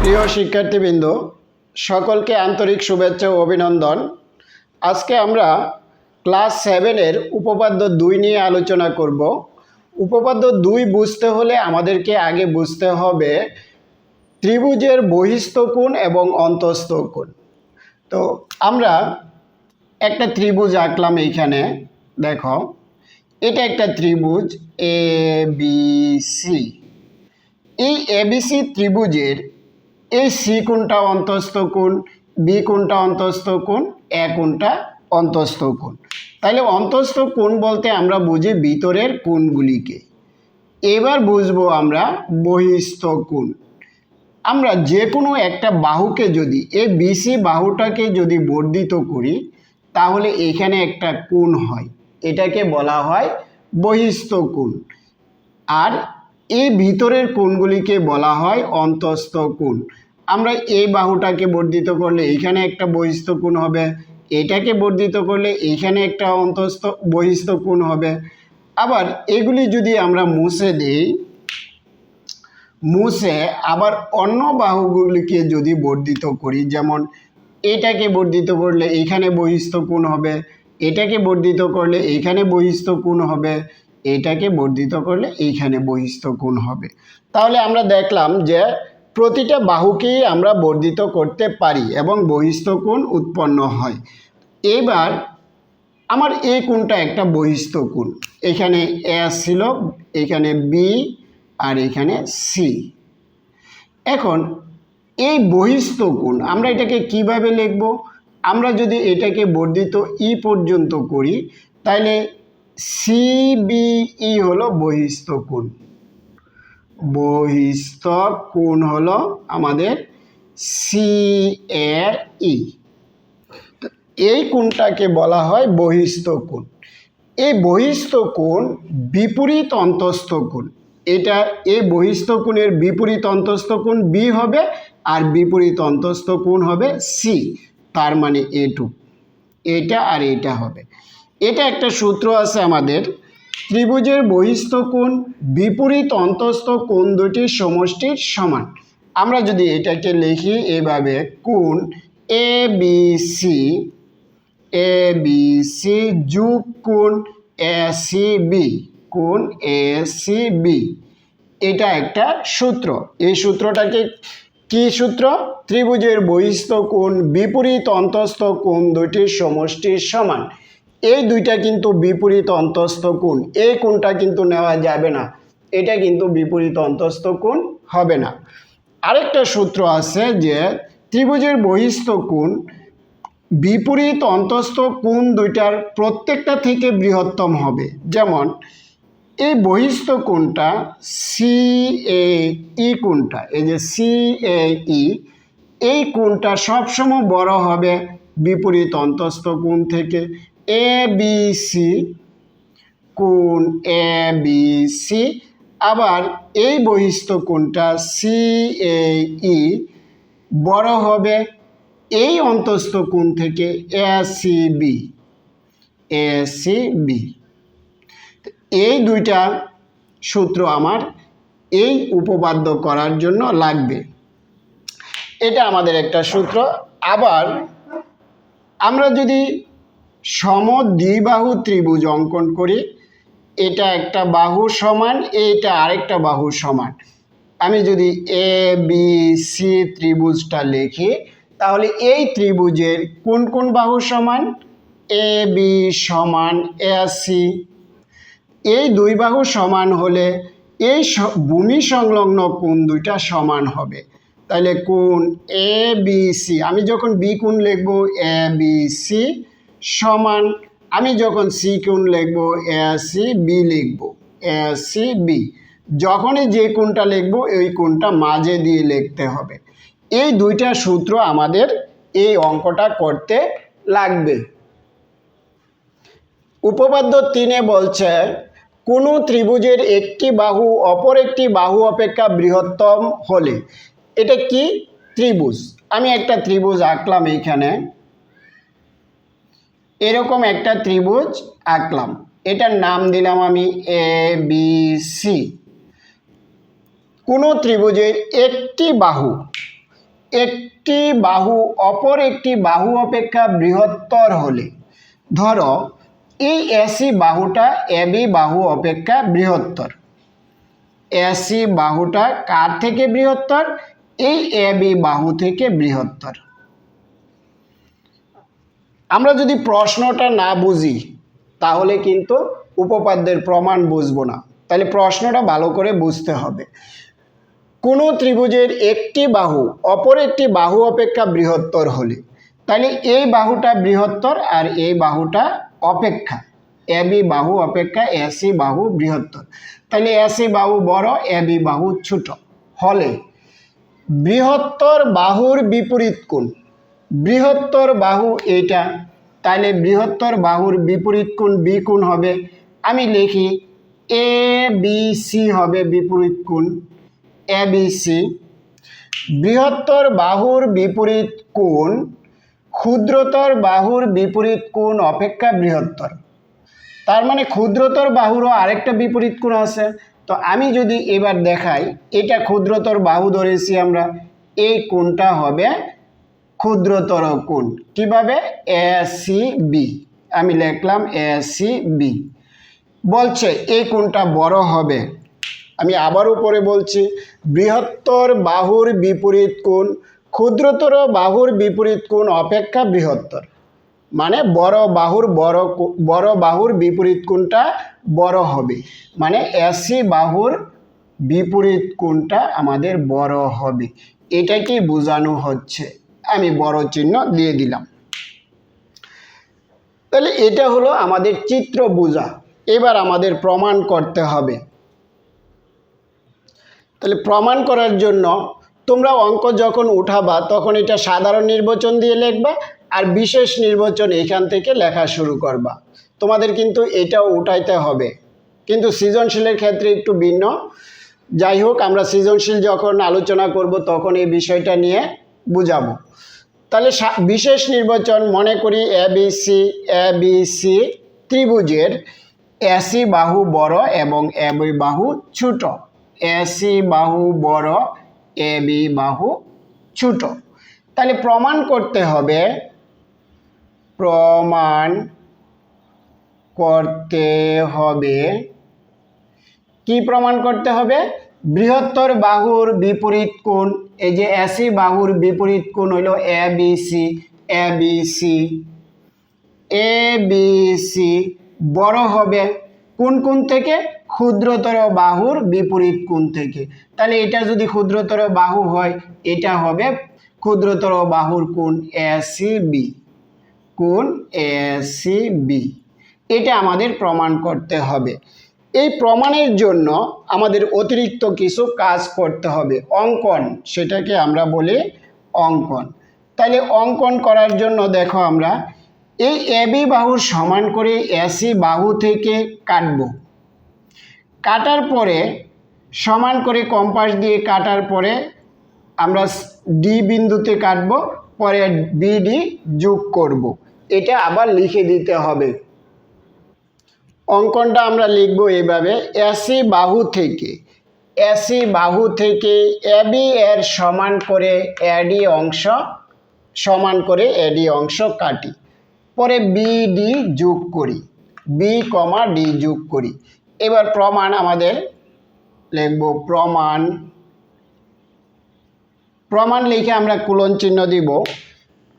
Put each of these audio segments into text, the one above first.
প্রিয় শিক্ষার্থীবৃন্দ, সকলকে আন্তরিক শুভেচ্ছা ও অভিনন্দন। আজকে আমরা ক্লাস সেভেনের উপপাদ্য দুই নিয়ে আলোচনা করব। উপপাদ্য দুই বুঝতে হলে আমাদেরকে আগে বুঝতে হবে ত্রিভুজের বহিস্থ কোণ এবং অন্তস্থ কোণ। তো আমরা একটা ত্রিভুজ আঁকলাম এইখানে, দেখো। এটা একটা ত্রিভুজ এ বি সি এই এবিসি ত্রিভুজের এই সি কোনটা অন্তস্থ কোণ বি কোণটা অন্তস্থ কোণ এ কোনটা অন্তস্থ কোণ। তাহলে অন্তস্থ কোণ বলতে আমরা বুঝি ভিতরের কোণগুলিকে। এবার বুঝব আমরা বহিস্থ কোণ। আমরা যে কোনো একটা বাহুকে যদি এই বিসি বাহুটাকে যদি বর্ধিত করি, তাহলে এখানে একটা কোণ হয়। এটাকে বলা হয় বহিস্থ কোণ। আর এই ভিতরের কোণগুলিকে বলা হয় অন্তস্থ কোণ। আমরা এই বাহুটাকে বর্ধিত করলে এইখানে একটা বহিস্থ কোণ হবে, এটাকে বর্ধিত করলে এইখানে একটা অন্তস্থ বহিস্থ কোণ হবে। আবার এগুলি যদি আমরা মুছে দিই, মুছে আবার অন্য বাহুগুলিকে যদি বর্ধিত করি, যেমন এটাকে বর্ধিত করলে এইখানে বহিস্থ কোণ হবে এটাকে বর্ধিত করলে এইখানে বহিস্থ কোণ হবে, এটাকে বর্ধিত করলে এইখানে বহিস্থ কোণ হবে। তাহলে আমরা দেখলাম যে প্রতিটা বাহুকেই আমরা বর্ধিত করতে পারি এবং বহিস্থ কোণ উৎপন্ন হয়। এবার আমার এই কোণটা একটা বহিস্থ কোণ। এখানে এ ছিল, এখানে বি আর এখানে সি এখন এই বহিস্থ কোণ আমরা এটাকে কীভাবে লিখব? আমরা যদি এটাকে বর্ধিত ই পর্যন্ত করি তাহলে সিবিই হলো বহিস্থ কোণ। বহিস্থ কোণ হলো আমাদের সি এ ই এই কোণটাকে বলা হয় বহিস্থ কোণ। এই বহিস্থ কোণ বিপরীত অন্তস্থ কোণ। এটা এই বহিস্থ কোণের বিপরীত অন্তস্থ কোণ বি হবে আর বিপরীত অন্তস্থ কোণ হবে সি তার মানে এটু। এটা আর এটা হবে। এটা একটা সূত্র আছে আমাদের। ত্রিভুজের বহিস্থ কোণ, বিপরীত অন্তস্থ কোণ দুটির সমষ্টির সমান। আমরা যদি এটাকে লিখি এভাবে, কোণ A B C, A B C যুগ কোণ এ সি বি, কোণ এ সি বি। এটা একটা সূত্র। এই সূত্রটাকে কি সূত্র? ত্রিভুজের বহিস্থ কোণ, বিপরীত অন্তস্থ কোণ দুইটির সমষ্টির সমান। এই দুইটা কিন্তু বিপরীত অন্তস্থ কোণ, এই কোণটা কিন্তু নেওয়া যাবে না। এটা কিন্তু বিপরীত অন্তস্থ কোণ হবে না। আরেকটা সূত্র আছে যে ত্রিভুজের বহিস্থ কোণ, বিপরীত অন্তস্থ কোণ দুইটার প্রত্যেকটা থেকে বৃহত্তম হবে। যেমন এই বহিস্থ কোণটা সি এ ই কোণটা, এই যে সি এ ই এই কোণটা সবসময় বড় হবে বিপরীত অন্তস্থ কোণ থেকে। এ বি সি কোণ এ বি সি আবার এই বহিস্থ কোণটা সি এ ই বড় হবে এই অন্তস্থ কোণ থেকে A C B A C B এই দুইটা সূত্র আমার এই উপপাদ্য করার জন্য লাগবে। এটা আমাদের একটা সূত্র। আবার আমরা যদি সম দ্বিবাহু ত্রিভুজ অঙ্কন করি, এটা একটা বাহু সমান এটা আরেকটা বাহু সমান। আমি যদি এ বি সি ত্রিভুজটা লিখি, তাহলে এই ত্রিভুজের কোন কোন বাহু সমান? এ বি সমান এ সি এই দুই বাহু সমান হলে এই ভূমি সংলগ্ন কোণ দুইটা সমান হবে। তাহলে কোণ এ বি সি আমি যখন বি কোণ লিখব এ বি সি সমান, আমি যখন সি কোণ লিখব এ সি বি লিখব এ সি বি যখনই যে কোণটা লিখব এই কোণটা মাঝে দিয়ে লিখতে হবে। এই দুইটা সূত্র আমাদের এই অঙ্কটা করতে লাগবে। উপপাদ্য তিনে বলছে কোনো ত্রিভুজের একটি বাহু অপর একটি বাহু অপেক্ষা বৃহত্তম হলে। এটা কি? ত্রিভুজ। আমি একটা ত্রিভুজ আঁকলাম এইখানে। এরকম একটা ত্রিভুজ আঁকলাম। এটার নাম দিলাম আমি এ বি সি কোনো ত্রিভুজের একটি বাহু একটি বাহু অপর একটি বাহু অপেক্ষা বৃহত্তর হলে। ধরো এই এসি বাহুটা এবি বাহু অপেক্ষা বৃহত্তর। এসি বাহুটা কার থেকে বৃহত্তর? এই এবি বাহু থেকে বৃহত্তর। আমরা যদি প্রশ্নটা না বুঝি, তাহলে কিন্তু উপপাদ্যের প্রমাণ বুঝব না। তাহলে প্রশ্নটা ভালো করে বুঝতে হবে। কোনো ত্রিভুজের একটি বাহু অপর একটি বাহু অপেক্ষা বৃহত্তর হলে, তাহলে এই বাহুটা বৃহত্তর আর এই বাহুটা অপেক্ষা। এবি বাহু অপেক্ষা এসি বাহু বৃহত্তর। তাহলে এসি বাহু বড় এবি বাহু ছোট। হলে বৃহত্তর বাহুর বিপরীত কোণ। বৃহত্তর বাহু এইটা তাহলে বৃহত্তর বাহুর বিপরীত কোণ বি কোণ হবে। আমি লিখি এ বি সি হবে বিপরীত কোণ। এ বি সি বৃহত্তর বাহুর বিপরীত কোণ ক্ষুদ্রতর বাহুর বিপরীত কোণ অপেক্ষা বৃহত্তর। তার মানে ক্ষুদ্রতর বাহুরও আরেকটা বিপরীত কোণ আছে। তো আমি যদি এবার দেখাই, এটা ক্ষুদ্রতর বাহু ধরেছি আমরা, এই কোণটা হবে ক্ষুদ্রতর কোণ। কীভাবে? এ সি বি আমি লিখলাম এ সি বি বলছে, এই কোণটা বড় হবে। আমি আবার উপরে বলছি, বৃহত্তর বাহুর বিপরীত কোণ ক্ষুদ্রতর বাহুর বিপরীত কোণ অপেক্ষা বৃহত্তর। মানে বড় বাহুর বড় বড় বাহুর বিপরীত কোণটা বড় হবে। মানে এসি বাহুর বিপরীত কোণটা আমাদের বড় হবে। এটাকেই বোঝানো হচ্ছে? আমি বড় চিহ্ন দিয়ে দিলাম। তাহলে এটা হলো আমাদের চিত্র বোঝা। এবার আমাদের প্রমাণ করতে হবে। তাহলে প্রমাণ করার জন্য তোমরা অঙ্ক যখন উঠাবা, তখন এটা সাধারণ নির্বাচন দিয়ে লিখবা আর বিশেষ নির্বাচন এখান থেকে লেখা শুরু করবা। তোমাদের কিন্তু এটাও উঠাইতে হবে। কিন্তু সৃজনশীলের ক্ষেত্রে একটু ভিন্ন। যাই হোক, আমরা সৃজনশীল যখন আলোচনা করব, তখন এই বিষয়টা নিয়ে বুঝাবো। তাহলে বিশেষ নির্বাচন মনে করি A B C A B C ত্রিভুজের এসি বাহু বড় এবং এ বাহু ছোট। এসি বাহু বড় এ বি বাহু ছোট। তাহলে প্রমাণ করতে হবে। প্রমাণ করতে হবে। কি প্রমাণ করতে হবে? বৃহত্তর বাহুর বিপরীত কোণ। এই যে এসি বাহুর বিপরীত কোণ হইল A B C A B C A B C বড় হবে কোন কোণ থেকে? ক্ষুদ্রতর বাহুর বিপরীত কোণ থেকে? তাহলে এটা যদি ক্ষুদ্রতর বাহু হয়, এটা হবে ক্ষুদ্রতর বাহুর কোণ এসিবি সি বি কোণ এ এটা আমাদের প্রমাণ করতে হবে। এই প্রমাণের জন্য আমাদের অতিরিক্ত কিছু কাজ করতে হবে। অঙ্কন, সেটাকে আমরা বলি অঙ্কন। তাহলে অঙ্কন করার জন্য দেখো আমরা এই এবি বাহুর সমান করে এসি বাহু থেকে কাটব। কাটার পরে সমান করে কম্পাস দিয়ে কাটার পরে আমরা ডি বিন্দুতে কাটব, পরে বিডি যোগ করব। এটা আবার লিখে দিতে হবে। অঙ্কনটা আমরা লিখব এইভাবে এসি বাহু থেকে এসি বাহু থেকে এবি এর সমান করে এডি অংশ, সমান করে এডি অংশ কাটি। পরে বিডি যোগ করি। বি কমা ডি যোগ করি। এবার প্রমাণ আমাদের লিখব। প্রমাণ। প্রমাণ লিখে আমরা কুলন চিহ্ন দিব।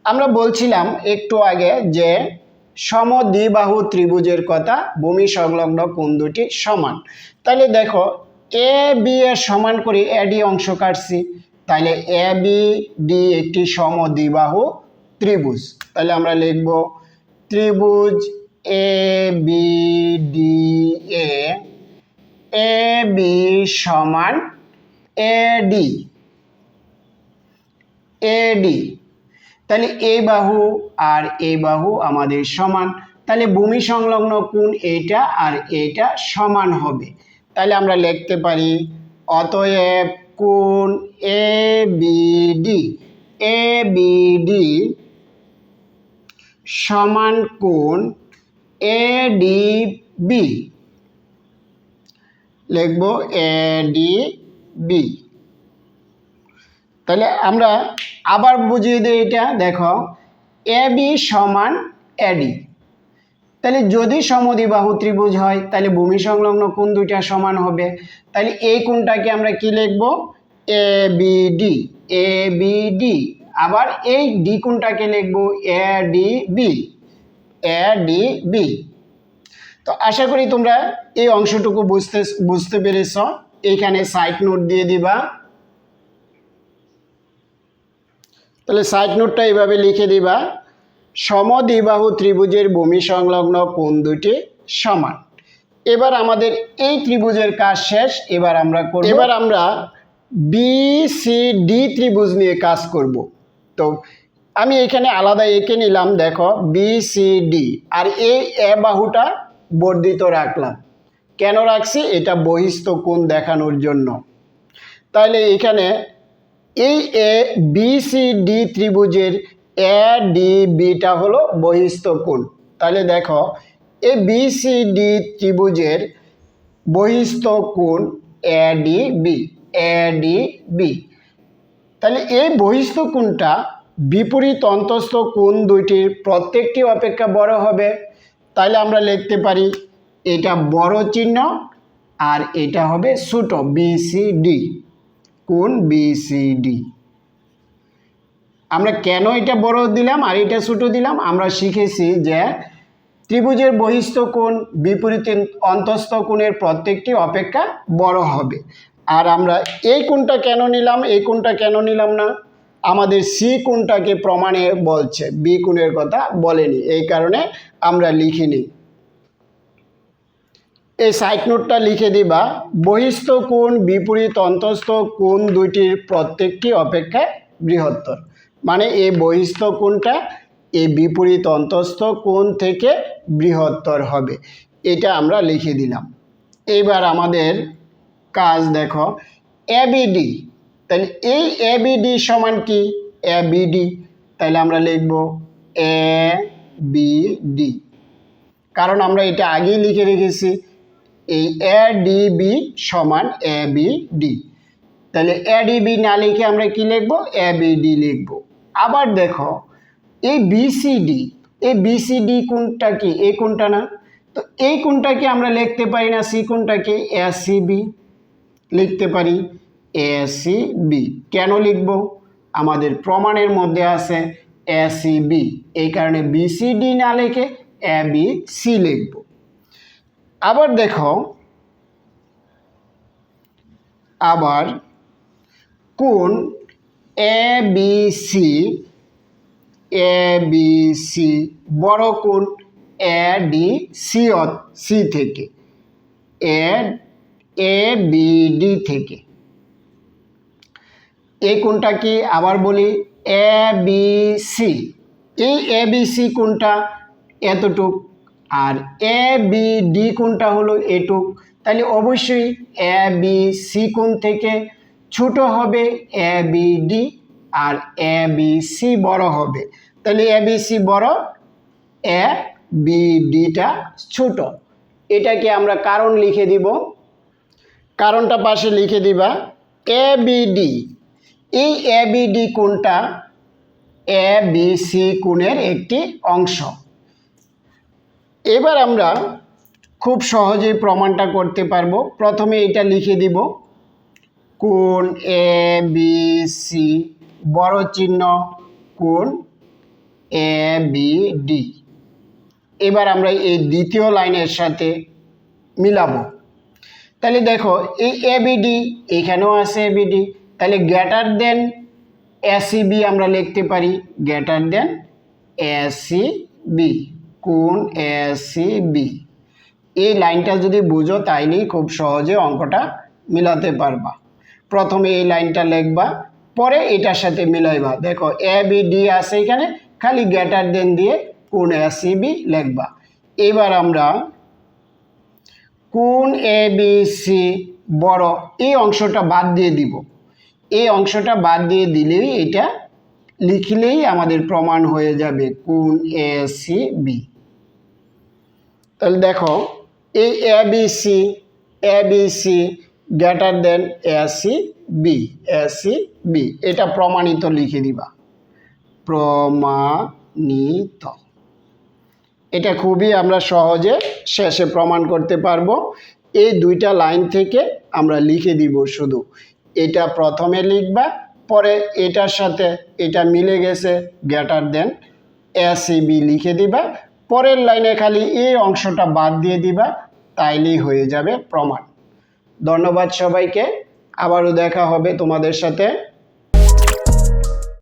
আমরা বলছিলাম একটু আগে যে সম দ্বিবাহু ত্রিভুজের কথা, ভূমি সংলগ্ন কোণ দুটি সমান? তাহলে দেখো এ বি এর সমান করে এডি অংশ কাটছি। তাহলে এ বি ডি একটি সম দ্বিবাহু ত্রিভুজ। তাহলে আমরা লিখব ত্রিভুজ A B D A A B সমান এডি এডি তাহলে এই বাহু আর এই বাহু আমাদের সমান। তাহলে ভূমি সংলগ্ন কোণ এইটা আর এইটা সমান হবে। তাহলে আমরা লিখতে পারি, অতএব কোণ এ বিডি এ বিডি সমান কোণ ডি বি লিখব এ ডি বি তাহলে আমরা আবার বুঝিয়ে দিই এটা, দেখো এ বি সমান এডি তাহলে যদি সমদ্বিবাহু ত্রিভুজ হয়, তাহলে ভূমি সংলগ্ন কোণ দুইটা সমান হবে। তাহলে এই কোণটাকে আমরা কি লিখব? A B D A B D আবার এই ডি কোণটাকে লিখব? A, D, B. A, D, B. তো আশা করি তোমরা এই অংশটুকু বুঝতে বুঝতে পেরেছ। এইখানে সাইড নোট দিয়ে দিবা। তাহলে সাইড নোটটা এইভাবে লিখে দিবা। সমদ্বিবাহু ত্রিভুজের ভূমি সংলগ্ন কোন দুটি সমান। এবার আমাদের এই ত্রিভুজের কাজ শেষ। এবার আমরা এবার আমরা বি সি ডি ত্রিভুজ নিয়ে কাজ করব। তো আমি এখানে আলাদা এঁকে নিলাম, দেখো বি সি ডি আর এই এ বাহুটা বর্ধিত রাখলাম। কেন রাখছি? এটা বহিস্থ কোণ দেখানোর জন্য। তাহলে এখানে এই এ বি সি ডি ত্রিভুজের এ ডি বিটা হলো বহিস্থ কোণ। তাহলে দেখো এই বি সি ডি ত্রিভুজের বহিস্থ কোণ, A D B A D B তাহলে এই বহিস্থ কোণটা বিপরীত অন্তস্থ কোণ দুইটির প্রত্যেকটি অপেক্ষা বড় হবে। তাহলে আমরা লিখতে পারি এটা বড় চিহ্ন আর এটা হবে ছোট বিসিডি কোণ বিসিডি আমরা কেন এটা বড় দিলাম আর এটা ছোট দিলাম? আমরা শিখেছি যে ত্রিভুজের বহিস্থ কোণ বিপরীত অন্তস্থ কোণের প্রত্যেকটি অপেক্ষা বড় হবে। আর আমরা এই কোনটা কেন নিলাম, এই কোনটা কেন নিলাম না? আমাদের সি কোণটাকে প্রমাণে বলছে বি কোণের কথা বলেনি, এই কারণে আমরা লিখিনি। এই সাইড নোটটা লিখে দিবা, বহিস্থ কোণ, বিপরীত অন্তস্থ কোণ দুইটির প্রত্যেকটি অপেক্ষা বৃহত্তর। মানে এই বহিস্থ কোণটা এই বিপরীত অন্তস্থ কোণ থেকে বৃহত্তর হবে। এটা আমরা লিখে দিলাম। এইবার আমাদের কাজ দেখো এবিডি তাহলে এই এবিডি সমান কি? এবিডি তাহলে আমরা লিখব এ বি ডি কারণ আমরা এটা আগেই লিখে রেখেছি, এই এ ডি বি সমান এ বি ডি তাহলে এ না লিখে আমরা কি লিখব? এ বি ডি লিখব। আবার দেখো, এই বিসিডি এই বিসিডি কোনটা কি? এই কোনটা না? তো এই কোনটাকে আমরা লিখতে পারি না, সি কোনটাকে? এসিবি লিখতে পারি এসিবি কেন লিখব? আমাদের প্রমাণের মধ্যে আছে এসিবি এই কারণে বিসিডি না লিখে এ বি সি লিখব। আবার দেখো, আবার কোন A B C A B C বড় কোন এ ডি সি সি থেকে। এ এ বি ডি থেকে। এই কোনটা কি? আবার বলি এ বি সি এই এ বি সি কোনটা? এতটুক। আর এ বি ডি কোনটা হলো এটুক? তাহলে অবশ্যই এ বি সি কোণ থেকে? ছোট হবে এ বি ডি আর এ বি সি বড় হবে। তাহলে এ বি সি বড় এ বি ডিটা ছোট। এটাকে আমরা কারণ লিখে দিব। কারণটা পাশে লিখে দিবা এ বি ডি এই এ বি ডি কোণটা এ বি সি কোণের একটি অংশ। এবার আমরা খুব সহজেই প্রমাণটা করতে পারব। প্রথমে এটা লিখে দিব। কোণ এ বি সি বড় চিহ্ন কোণ এ বি ডি এবার আমরা এই দ্বিতীয় লাইনের সাথে মিলাবো। তাহলে দেখো, এই এবিডি এখানেও আছে এবিডি তাহলে গ্যাটার দেন এসিবি আমরা লিখতে পারি গ্যাটার দেন এসিবি কোন এসিবি এই লাইনটা যদি বুঝো, তাইলেই খুব সহজে অঙ্কটা মিলাতে পারবা। প্রথমে এই লাইনটা লিখবা, পরে এটার সাথে মিলাইবা। দেখো এ বি ডি আছে এখানে, খালি গ্যাটার দেন দিয়ে কোন এসিবি লিখবা। এবার আমরা কোন এ বি সি বড়, এই অংশটা বাদ দিয়ে দিব। এই অংশটা বাদ দিয়ে দিলেই এটা লিখলেই আমাদের প্রমাণ হয়ে যাবে কোন এ সি বি তাহলে দেখো, এই A B C A B C greater than AC B AC B এটা প্রমাণিত লিখে দিবা। প্রমাণিত। এটা খুবই আমরা সহজে শেষে প্রমাণ করতে পারব। এই দুইটা লাইন থেকে আমরা লিখে দিব শুধু। এটা প্রথমে লিখবা, পরে এটার সাথে এটা মিলে গেছে গ্যাটার দেন এসিবি লিখে দিবা। পরের লাইনে খালি এই অংশটা বাদ দিয়ে দিবা, তাইলেই হয়ে যাবে প্রমাণ। ধন্যবাদ সবাইকে। আবারও দেখা হবে তোমাদের সাথে।